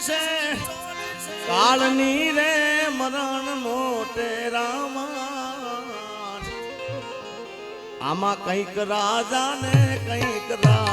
છે. કાળની રે મરણ મોટે રામા આમાં કંઈક રાજા ને કંઈક રાજ્યા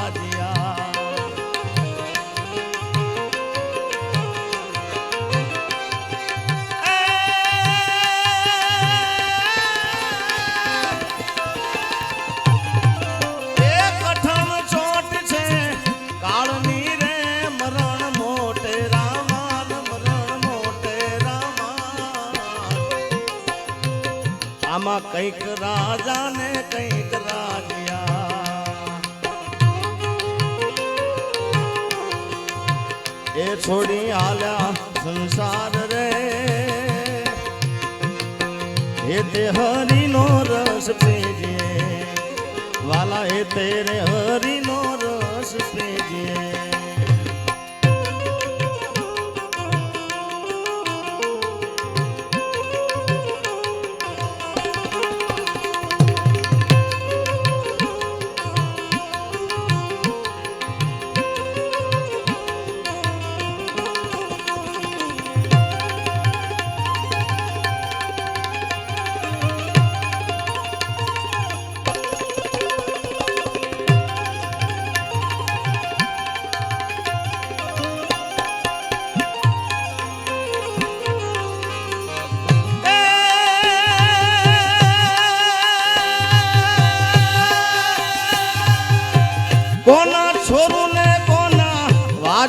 આમાં કંઈક રાજા ને કંઈક રાજ્યા એ છોડી આલ્યા સંસાર રે. એ તે હરિનો રસ પીજે. વાલા, એ તેરે હરિનો રસ પીજે.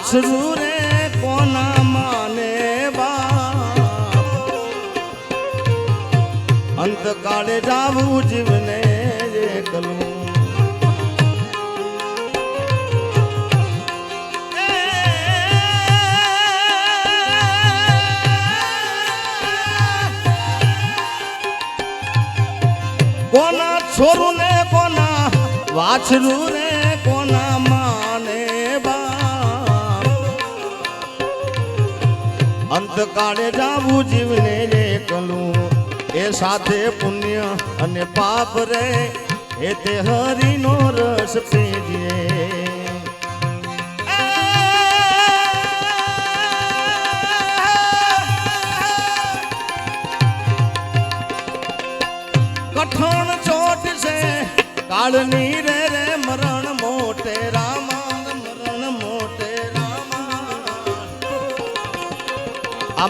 વાછરું રે કોના માને બાપ? અંતકાળે જાવું જીવને એકલું. કોના છોરું ને કોના વાછરું ને કોના અંતકાળે જાવું જીવને એકલું એ સાથે પુણ્ય અને પાપ રે, એ તે હરિનો રસ પીજે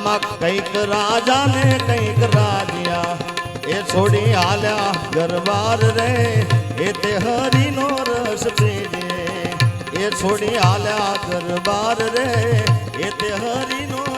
આમાં કંઈક રાજા ને કંઈક રાજ્યા. એ છોડી આલ્યા ગરબાર રે, એ તે હરિનો રસ પીજે એ છોડી આલ્યા ગરબાર રે, એ તે હરિનો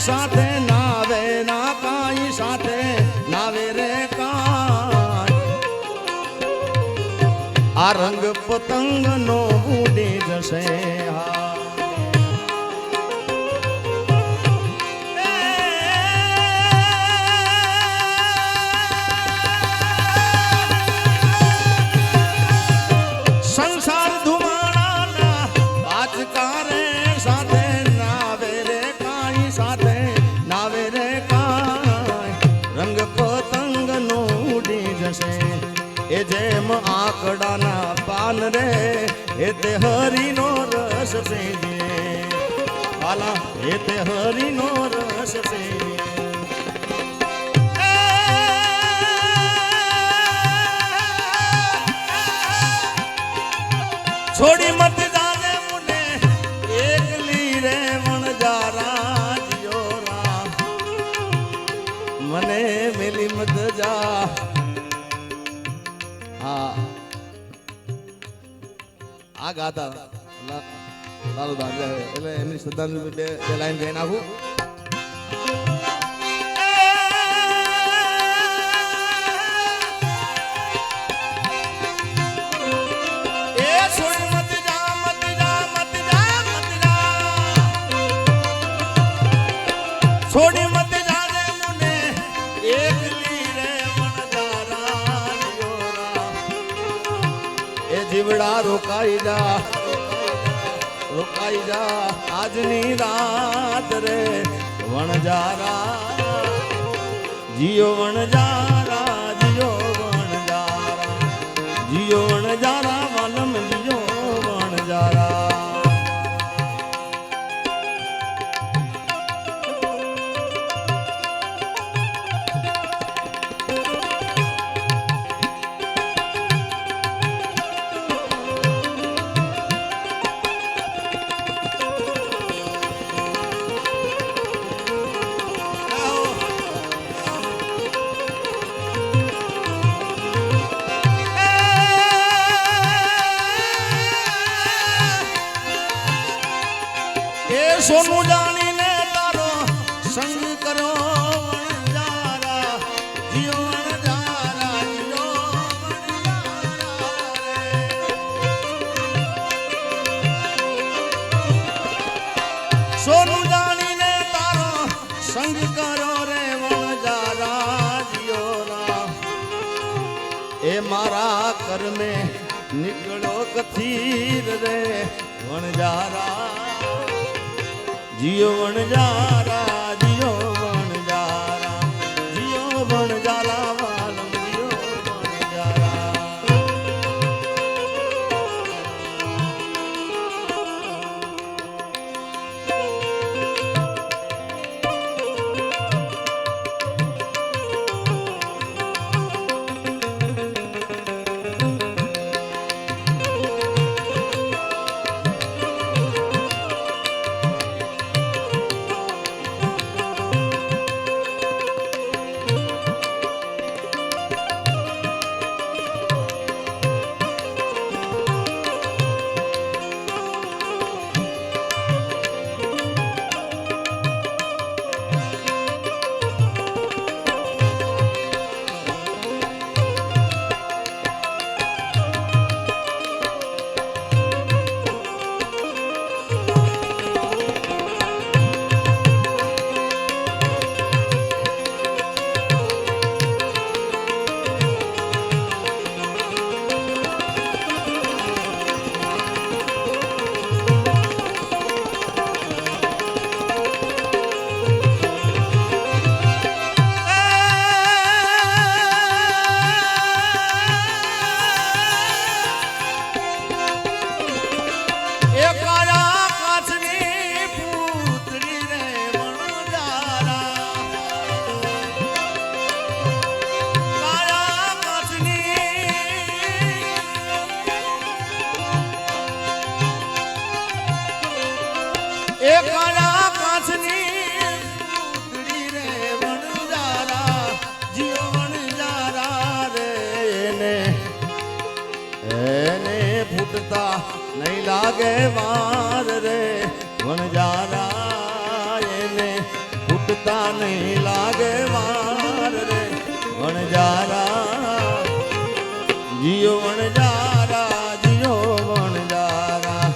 સાથે નાવે ના કાઈ, સાથે નાવે રે કાઈ. આ રંગ પતંગ નો ઉડી જશે, હા. જેમ આકડાના પાન રે, એ તે હરીનો રસ પીજે વાલા એ તે હરિનો રસ છે. આ ગાતા. લાલુ દાદા એટલે એમની શ્રદ્ધાંજલિ બે લાઈન જઈને નાખું રોકાઈ જા રોકાઈ જા આજની રાત રે વણજારા જીઓ વણજારા સોનું જાણીને તારો સંગ કરો રે વણજારા જીઓ રામ એ મારા કર્મે નીકળો કથીર રે વણજારા જીઓ વણજારા લાગે વાર રે વણજારા એને ફૂટતા નહીં લાગે વાર રે. વણજારા જીઓ વણજારા જીઓ વણજારા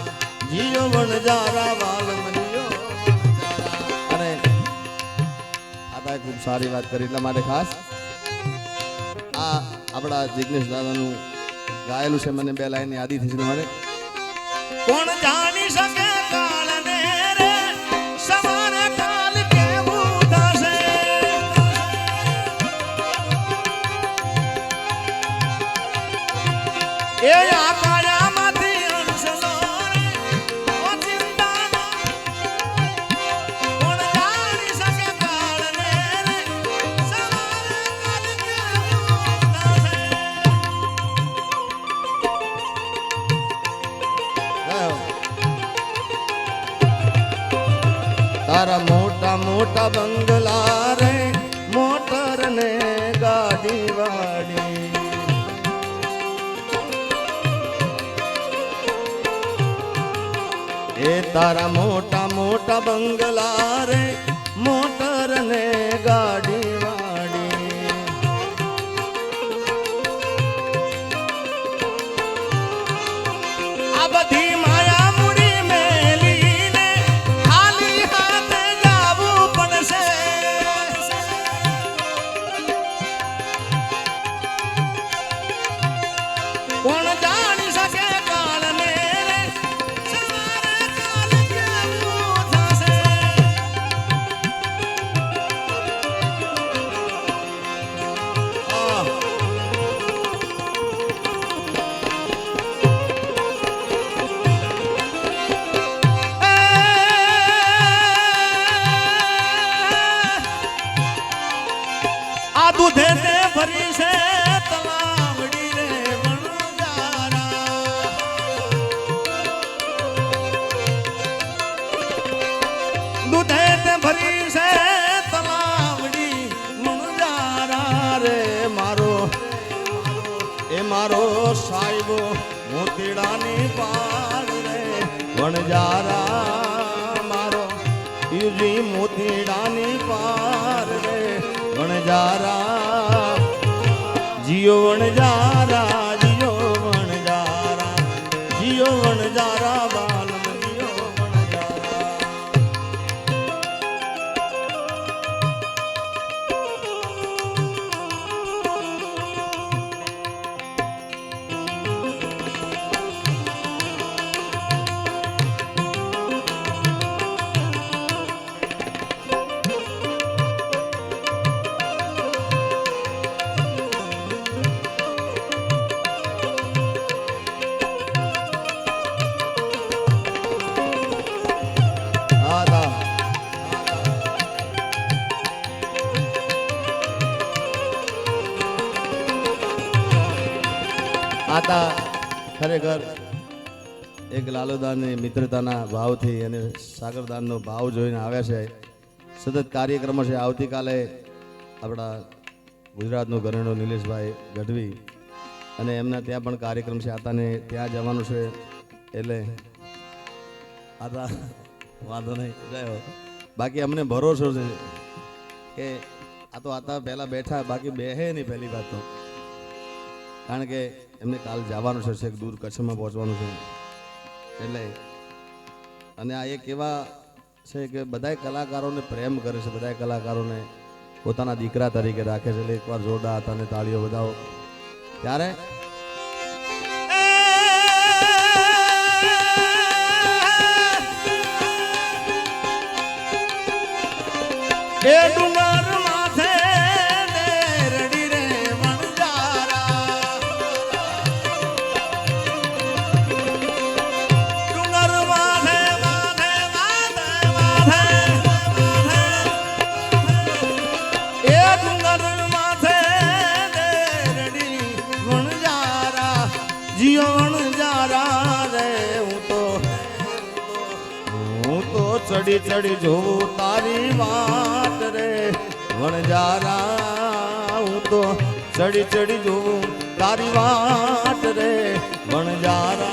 જીઓ વણજારા વણજારા. અને ખૂબ સારી વાત કરી એટલા માટે ખાસ. આ આપણા જિગ્નેશ દાદાનું ગાયેલું છે મને બે લાઈન યાદી થઈ છે તમારે. કોણ જાણી શકે તારા મોટા મોટા બંગલા રે મોટર ને ગાડી વાળી એ તારા મોટા મોટા બંગલા રે મોતીડાની પાર રે. વણજારા મારો યુજી મોતીડાની પાર રે. વણજારા જીઓ વણજારા લાલુદાનની મિત્રતાના ભાવથી અને સાગરદાનનો ભાવ જોઈને આવ્યા છે. સતત કાર્યક્રમ છે. આવતીકાલે આપણા ગુજરાતનો ઘરેણો નિલેશભાઈ ગઢવી અને એમના ત્યાં પણ કાર્યક્રમ છે. આતાને ત્યાં જવાનું છે. એટલે આતા વાંધો નહીં. રહ્યો બાકી અમને ભરોસો છે કે આ તો આતા પહેલા બેઠા, બાકી બેહે નહીં પહેલી વાત તો. કારણ કે એમને કાલ જવાનું છે દૂર કચ્છમાં પહોંચવાનું છે. એટલે અને આ એક એવા છે કે બધાય કલાકારોને પ્રેમ કરે છે, બધાય કલાકારોને પોતાના દીકરા તરીકે રાખે છે. એટલે એકવાર જોરદાર હતા અને તાળીઓ બધાઓ ત્યારે એ ડુંગર ચડી ચડી જોઉં તારી વાત રે. વણજારા હું તો ચડી ચડી જોઉં તારી વાત રે. વણજારા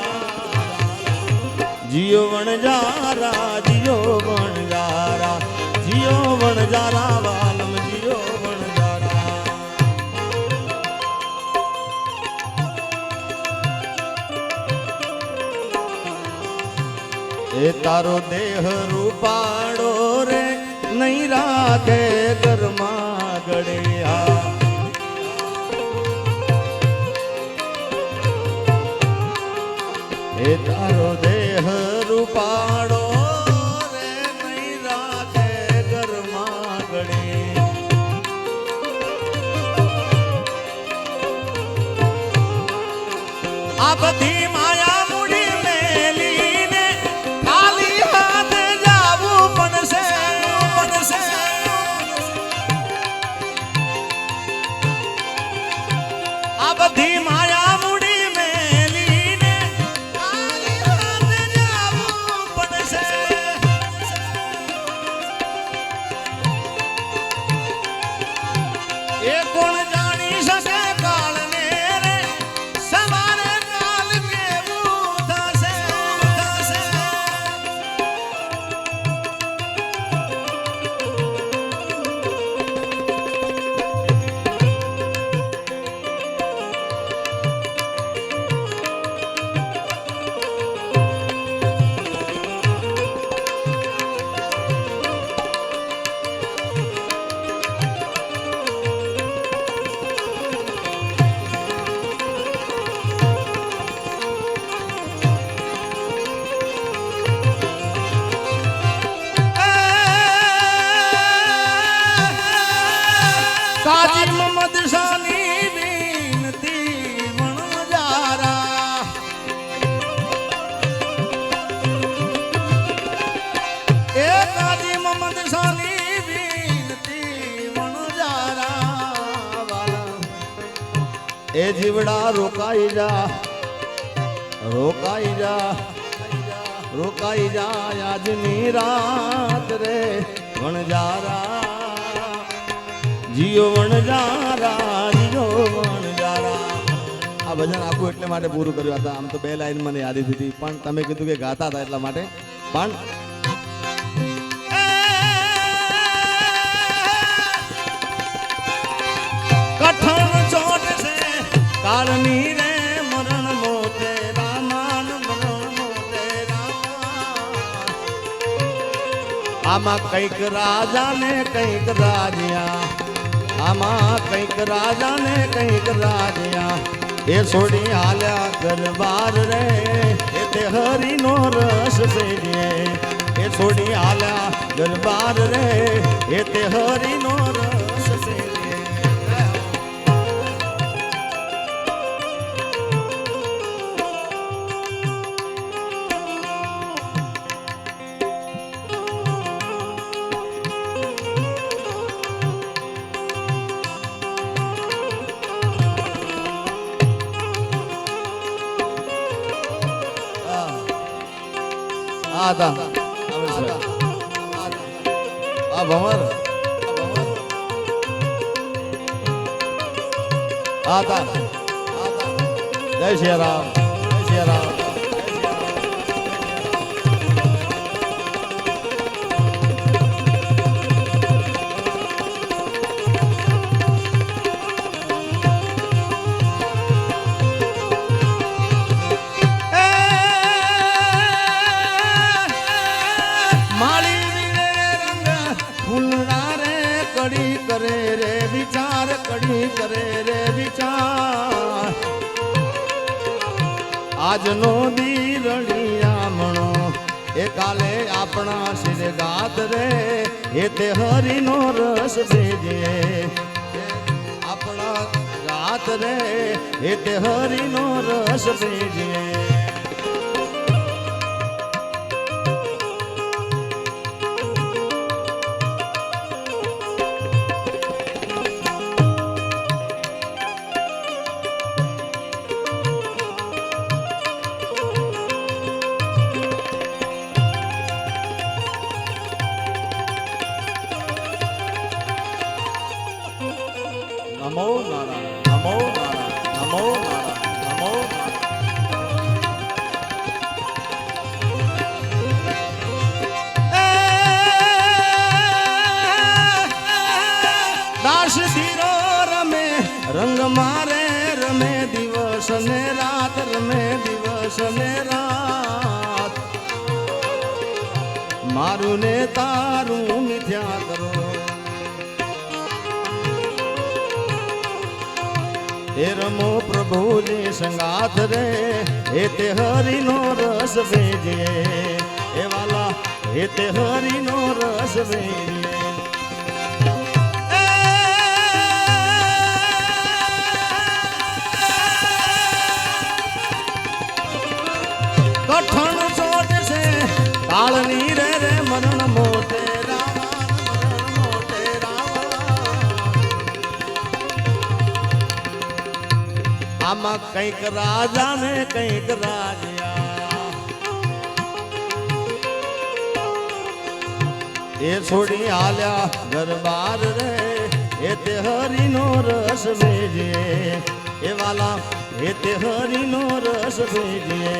જીઓ વણજારા જીઓ વણજારા જીઓ વણજારા વાલમ જીઓ વણજારા એ તારો દેહ રૂપાડો રે નહીં રાખે ઘરમાં ગળ્યા. એ તારો દેહ રૂપાડો તારી મોહમ્મદ શાની વિનતી વણજારા એ તારી મોહમ્મદ શાની વિનતી વણજારા વાલા. એ જીવડા રોકાઈ જા રોકાઈ જા રોકાઈ જા આજની રાત રે વણજારા જીઓ વણજારા જીઓ વણજારા આ ભજન આખું એટલે માટે પૂરું કર્યું. હતા આમ તો બે લાઈન મને યાદ હતી પણ તમે કીધું કે ગાતા હતા એટલા માટે. પણ કઠણ ચોટ છે કાળની રે મરણ મોતે રામાન મરણ મોતે રામા આમાં કંઈક રાજા ને કંઈક રાજ્યા. આમાં કંઈક રાજા ને કંઈક રાજ્યા એ છોડી હાલ્યા દરબાર રે, એ તે હરિનો રસ છે એ છોડી હાલ્યા દરબાર રે, એ તે હરિનો ગાત રે એ તે હરિનો રસ ભેજે દિવસ ને રાત રમે દિવસ ને રાત. મારું ને તારું મિથ્યા કરો. એ રમો પ્રભુજી સંગાથ રે, એ તે હરિનો રસ ભેજે. એ વાલા, એ તે હરિનો રસ ભેજે. કાળની રે રે મરણ મોટે આમાં કંઈક રાજા ને કંઈક રાજ્યા એ છોડી આલ્યા દરબાર રે, એ તે હરિનો રસ ભેજે એ વાલા, એ તે હરિનો રસ ભેજે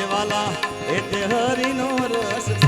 એ વાલા એ તે હરિનો રસ